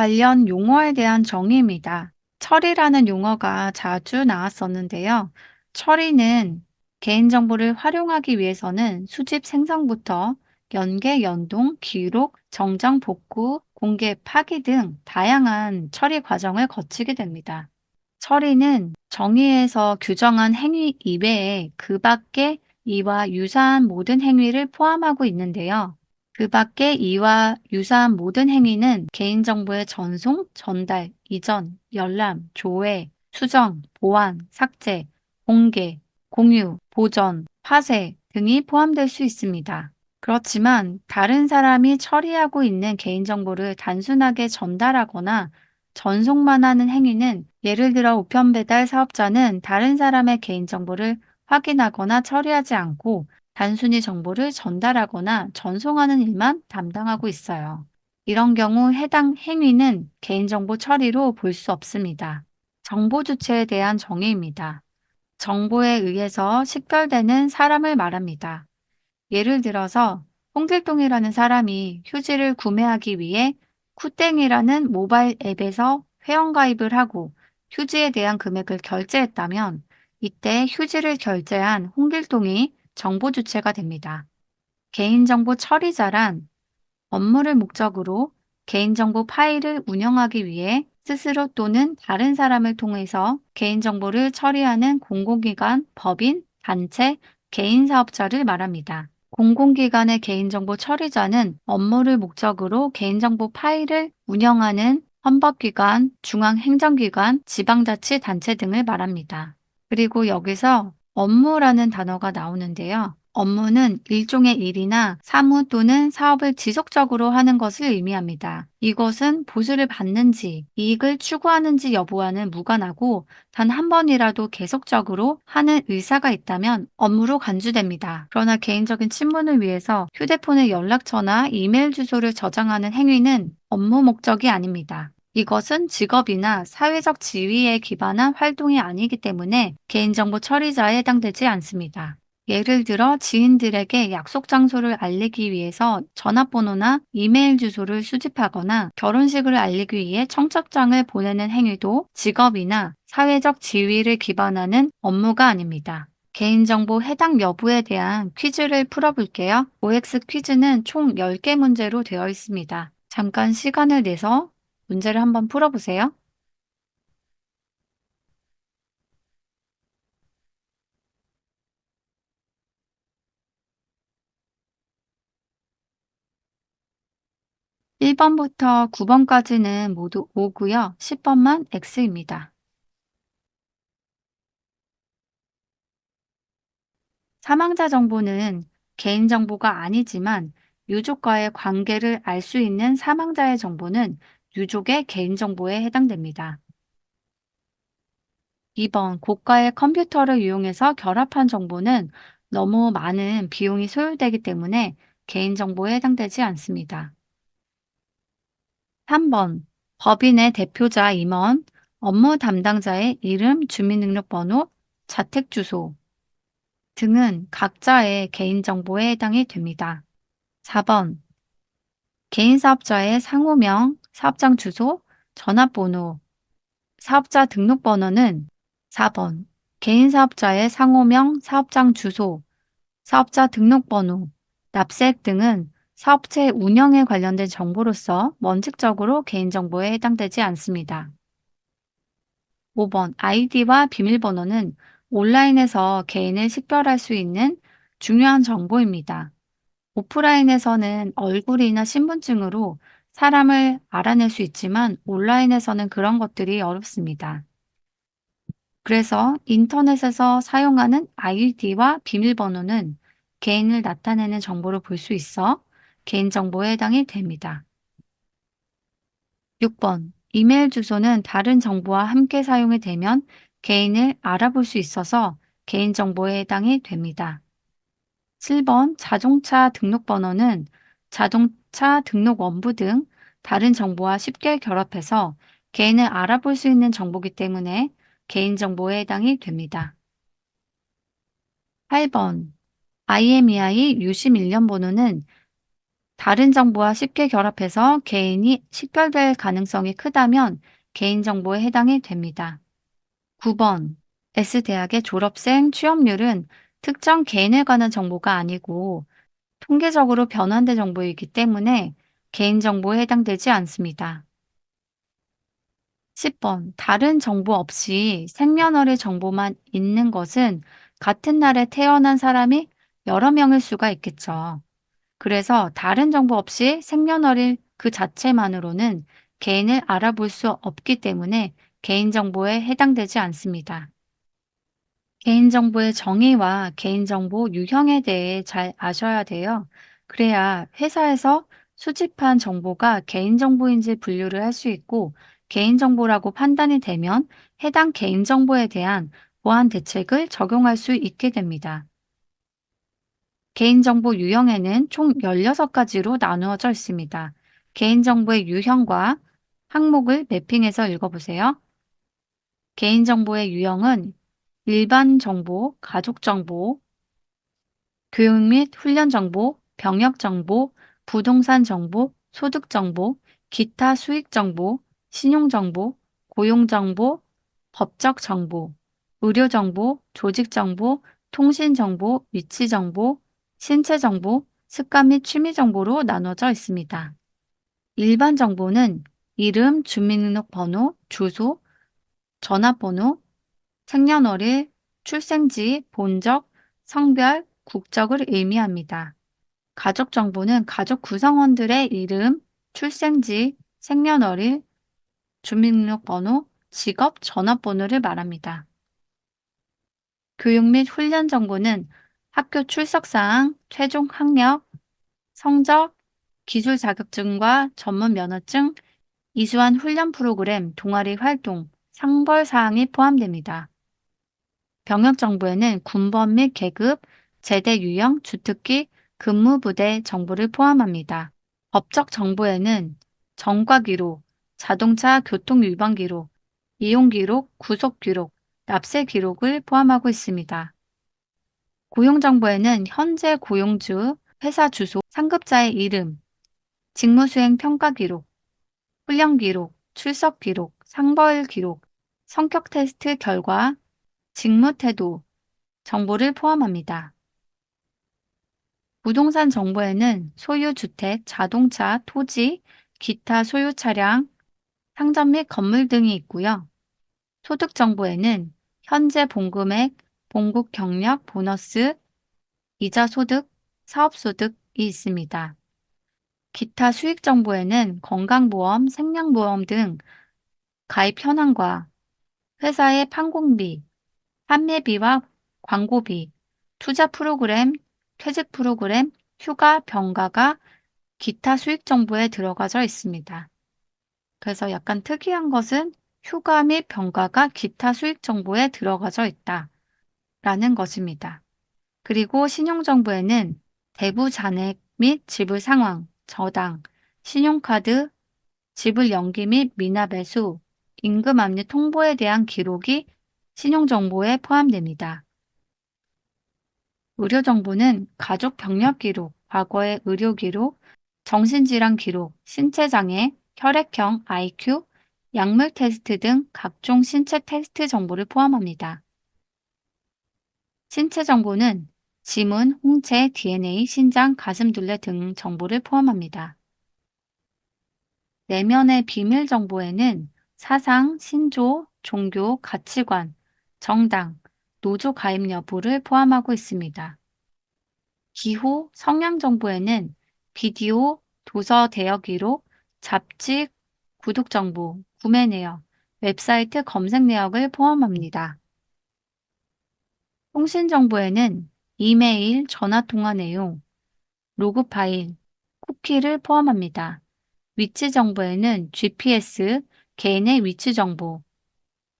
관련 용어에 대한 정의입니다. 처리라는 용어가 자주 나왔었는데요. 처리는 개인정보를 활용하기 위해서는 수집 생성부터 연계, 연동, 기록, 정정, 복구, 공개, 파기 등 다양한 처리 과정을 거치게 됩니다. 처리는 정의에서 규정한 행위 이외에 그 밖에 이와 유사한 모든 행위를 포함하고 있는데요. 그 밖에 이와 유사한 모든 행위는 개인정보의 전송, 전달, 이전, 열람, 조회, 수정, 보완, 삭제, 공개, 공유, 보전, 파쇄 등이 포함될 수 있습니다. 그렇지만 다른 사람이 처리하고 있는 개인정보를 단순하게 전달하거나 전송만 하는 행위는 예를 들어 우편 배달 사업자는 다른 사람의 개인정보를 확인하거나 처리하지 않고 단순히 정보를 전달하거나 전송하는 일만 담당하고 있어요. 이런 경우 해당 행위는 개인정보 처리로 볼 수 없습니다. 정보 주체에 대한 정의입니다. 정보에 의해서 식별되는 사람을 말합니다. 예를 들어서 홍길동이라는 사람이 휴지를 구매하기 위해 쿠땡이라는 모바일 앱에서 회원가입을 하고 휴지에 대한 금액을 결제했다면 이때 휴지를 결제한 홍길동이 정보 주체가 됩니다. 개인정보 처리자란 업무를 목적으로 개인정보 파일을 운영하기 위해 스스로 또는 다른 사람을 통해서 개인정보를 처리하는 공공기관, 법인, 단체, 개인 사업자를 말합니다. 공공기관의 개인정보 처리자는 업무를 목적으로 개인정보 파일을 운영하는 헌법기관, 중앙행정기관, 지방자치단체 등을 말합니다. 그리고 여기서 업무라는 단어가 나오는데요. 업무는 일종의 일이나 사무 또는 사업을 지속적으로 하는 것을 의미합니다. 이것은 보수를 받는지 이익을 추구하는지 여부와는 무관하고 단 한 번이라도 계속적으로 하는 의사가 있다면 업무로 간주됩니다. 그러나 개인적인 친분을 위해서 휴대폰의 연락처나 이메일 주소를 저장하는 행위는 업무 목적이 아닙니다. 이것은 직업이나 사회적 지위에 기반한 활동이 아니기 때문에 개인정보 처리자에 해당되지 않습니다. 예를 들어 지인들에게 약속 장소를 알리기 위해서 전화번호나 이메일 주소를 수집하거나 결혼식을 알리기 위해 청첩장을 보내는 행위도 직업이나 사회적 지위를 기반하는 업무가 아닙니다. 개인정보 해당 여부에 대한 퀴즈를 풀어볼게요. OX 퀴즈는 총 10개 문제로 되어 있습니다. 잠깐 시간을 내서 문제를 한번 풀어보세요. (1번부터) (9번까지는) 모두 (5고요) (10번만) (X입니다) 사망자 정보는 개인정보가 아니지만 유족과의 관계를 알 수 있는 사망자의 정보는 유족의 개인정보에 해당됩니다. 2번 고가의 컴퓨터를 이용해서 결합한 정보는 너무 많은 비용이 소요되기 때문에 개인정보에 해당되지 않습니다. 3번 법인의 대표자 임원, 업무 담당자의 이름, 주민등록번호, 자택주소 등은 각자의 개인정보에 해당이 됩니다. 4번 개인사업자의 상호명, 사업장 주소, 전화번호, 사업자 등록번호는 4번 개인 사업자의 상호명, 사업장 주소, 사업자 등록번호, 납세액 등은 사업체 운영에 관련된 정보로서 원칙적으로 개인정보에 해당되지 않습니다. 5번 아이디와 비밀번호는 온라인에서 개인을 식별할 수 있는 중요한 정보입니다. 오프라인에서는 얼굴이나 신분증으로 사람을 알아낼 수 있지만 온라인에서는 그런 것들이 어렵습니다. 그래서 인터넷에서 사용하는 아이디와 비밀번호는 개인을 나타내는 정보를 볼 수 있어 개인정보에 해당이 됩니다. 6번 이메일 주소는 다른 정보와 함께 사용이 되면 개인을 알아볼 수 있어서 개인정보에 해당이 됩니다. 7번 자동차 등록번호는 자동 차 등록 원부 등 다른 정보와 쉽게 결합해서 개인을 알아볼 수 있는 정보기 때문에 개인정보에 해당이 됩니다. 8번 IMEI 유심 일련 번호는 다른 정보와 쉽게 결합해서 개인이 식별될 가능성이 크다면 개인정보에 해당이 됩니다. 9번. S대학의 졸업생 취업률은 특정 개인에 관한 정보가 아니고 통계적으로 변환된 정보이기 때문에 개인정보에 해당되지 않습니다. 10번. 다른 정보 없이 생년월일 정보만 있는 것은 같은 날에 태어난 사람이 여러 명일 수가 있겠죠. 그래서 다른 정보 없이 생년월일 그 자체만으로는 개인을 알아볼 수 없기 때문에 개인정보에 해당되지 않습니다. 개인정보의 정의와 개인정보 유형에 대해 잘 아셔야 돼요. 그래야 회사에서 수집한 정보가 개인정보인지 분류를 할 수 있고 개인정보라고 판단이 되면 해당 개인정보에 대한 보안 대책을 적용할 수 있게 됩니다. 개인정보 유형에는 총 16가지로 나누어져 있습니다. 개인정보의 유형과 항목을 매핑해서 읽어보세요. 개인정보의 유형은 일반 정보, 가족 정보, 교육 및 훈련 정보, 병역 정보, 부동산 정보, 소득 정보, 기타 수익 정보, 신용 정보, 고용 정보, 법적 정보, 의료 정보, 조직 정보, 통신 정보, 위치 정보, 신체 정보, 습관 및 취미 정보로 나눠져 있습니다. 일반 정보는 이름, 주민등록번호, 주소, 전화번호, 생년월일, 출생지, 본적, 성별, 국적을 의미합니다. 가족 정보는 가족 구성원들의 이름, 출생지, 생년월일, 주민등록번호, 직업, 전화번호를 말합니다. 교육 및 훈련 정보는 학교 출석사항, 최종 학력, 성적, 기술 자격증과 전문 면허증, 이수한 훈련 프로그램, 동아리 활동, 상벌 사항이 포함됩니다. 병역 정보에는 군번 및 계급, 제대 유형, 주특기, 근무 부대 정보를 포함합니다. 법적 정보에는 정과 기록, 자동차 교통 위반 기록, 이용 기록, 구속 기록, 납세 기록을 포함하고 있습니다. 고용 정보에는 현재 고용주, 회사 주소, 상급자의 이름, 직무 수행 평가 기록, 훈련 기록, 출석 기록, 상벌 기록, 성격 테스트 결과, 직무 태도 정보를 포함합니다. 부동산 정보에는 소유 주택, 자동차, 토지, 기타 소유 차량, 상점 및 건물 등이 있고요. 소득 정보에는 현재 봉금액, 봉급 경력, 보너스, 이자 소득, 사업 소득이 있습니다. 기타 수익 정보에는 건강보험, 생명보험 등 가입 현황과 회사의 판공비, 판매비와 광고비, 투자 프로그램, 퇴직 프로그램, 휴가, 병가가 기타 수익 정보에 들어가져 있습니다. 그래서 약간 특이한 것은 휴가 및 병가가 기타 수익 정보에 들어가져 있다. 라는 것입니다. 그리고 신용정보에는 대부 잔액 및 지불 상황, 저당, 신용카드, 지불 연기 및 미납 배수, 임금 압류 통보에 대한 기록이 신용정보에 포함됩니다. 의료정보는 가족 병력 기록, 과거의 의료 기록, 정신질환 기록, 신체장애, 혈액형, IQ, 약물 테스트 등 각종 신체 테스트 정보를 포함합니다. 신체 정보는 지문, 홍채, DNA, 신장, 가슴둘레 등 정보를 포함합니다. 내면의 비밀 정보에는 사상, 신조, 종교, 가치관, 정당, 노조 가입 여부를 포함하고 있습니다. 기호, 성향 정보에는 비디오, 도서 대여 기록, 잡지, 구독 정보, 구매 내역, 웹사이트 검색 내역을 포함합니다. 통신 정보에는 이메일, 전화 통화 내용, 로그 파일, 쿠키를 포함합니다. 위치 정보에는 GPS, 개인의 위치 정보,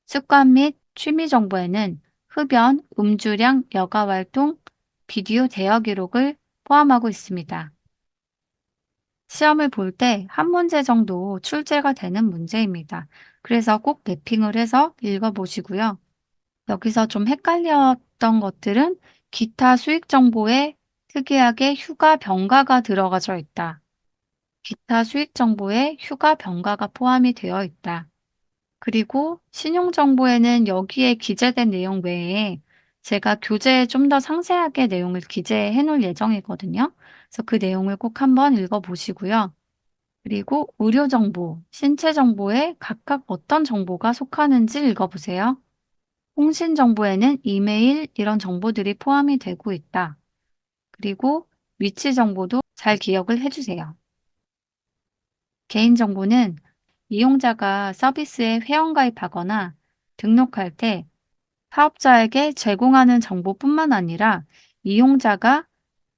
습관 및 취미 정보에는 흡연, 음주량, 여가 활동, 비디오 대여 기록을 포함하고 있습니다. 시험을 볼 때 한 문제 정도 출제가 되는 문제입니다. 그래서 꼭 매핑을 해서 읽어보시고요. 여기서 좀 헷갈렸던 것들은 기타 수익 정보에 특이하게 휴가 병가가 들어가져 있다. 기타 수익 정보에 휴가 병가가 포함이 되어 있다. 그리고 신용 정보에는 여기에 기재된 내용 외에 제가 교재에 좀 더 상세하게 내용을 기재해 놓을 예정이거든요. 그래서 그 내용을 꼭 한번 읽어 보시고요. 그리고 의료 정보, 신체 정보에 각각 어떤 정보가 속하는지 읽어 보세요. 통신 정보에는 이메일 이런 정보들이 포함이 되고 있다. 그리고 위치 정보도 잘 기억을 해주세요. 개인정보는 이용자가 서비스에 회원가입하거나 등록할 때 사업자에게 제공하는 정보뿐만 아니라 이용자가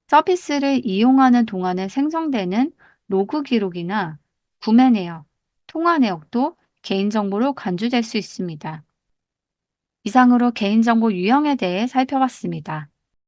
서비스를 이용하는 동안에 생성되는 로그 기록이나 구매 내역, 통화 내역도 개인정보로 간주될 수 있습니다. 이상으로 개인정보 유형에 대해 살펴봤습니다.